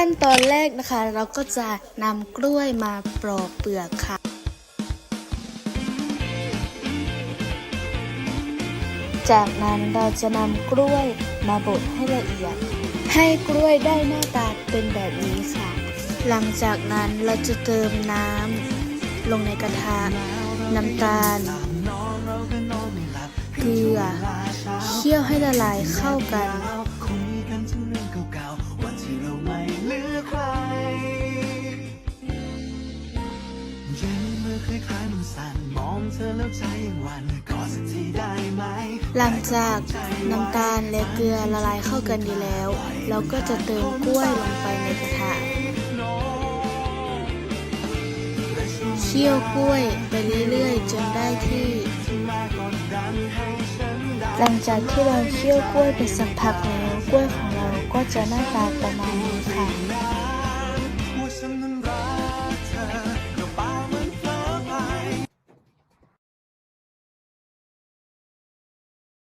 ขั้นตอนแรกนะคะ เราก็จะนำกล้วยมาปลอกเปลือกค่ะ จากนั้นเราจะนำกล้วยมาบดให้ละเอียด ให้กล้วยได้หน้าตาเป็นแบบนี้ค่ะ หลังจากนั้นเราจะเติมน้ำลงในกระทะน้ำตาลเกลือเคี่ยวให้ละลายเข้ากัน หลังจากน้ำตาลและเกลือละลายเข้ากันดีแล้ว เราก็จะเติมกล้วยลงไปในกระทะเคี่ยวกล้วยไปเรื่อยๆ จนได้ที่ หลังจากที่เราเคี่ยวกล้วยไปสักพักแล้วกล้วยของเราก็จะหน้าตาประมาณนี้ค่ะ